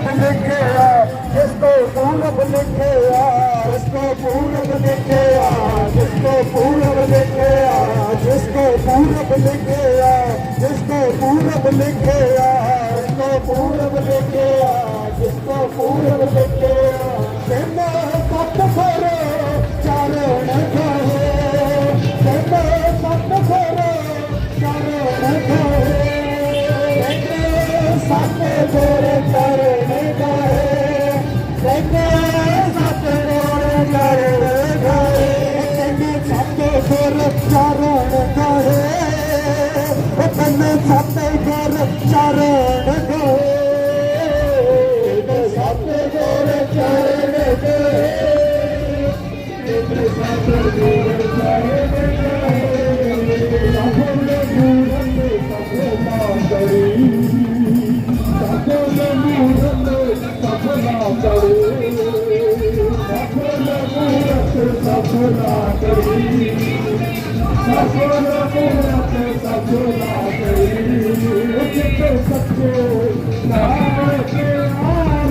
पूरब लिखे जिसको पूरब लिखे जिसको पूरब लिखे जिसको पूरब लिखे जिसको पूरब लिखे जिसको पूरब लिखे চরণ করে সাথে করে চরণ I'm